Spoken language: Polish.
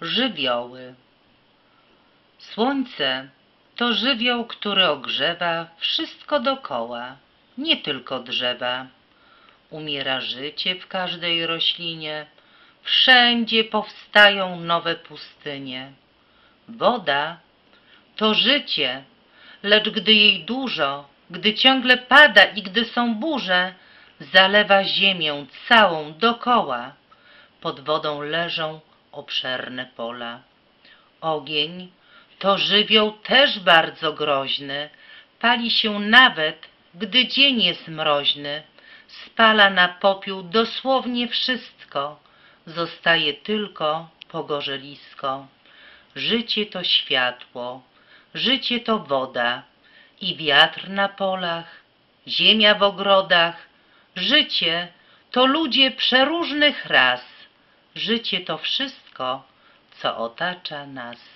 Żywioły Słońce to żywioł, który ogrzewa wszystko dokoła, nie tylko drzewa. Umiera życie w każdej roślinie, wszędzie powstają nowe pustynie. Woda to życie, lecz gdy jej dużo, gdy ciągle pada i gdy są burze, zalewa ziemię całą dokoła. Pod wodą leżą obszerne pola. Ogień to żywioł też bardzo groźny, pali się nawet, gdy dzień jest mroźny, spala na popiół dosłownie wszystko, zostaje tylko pogorzelisko. Życie to światło, życie to woda i wiatr na polach, ziemia w ogrodach. Życie to ludzie przeróżnych ras, życie to wszystko, co otacza nas.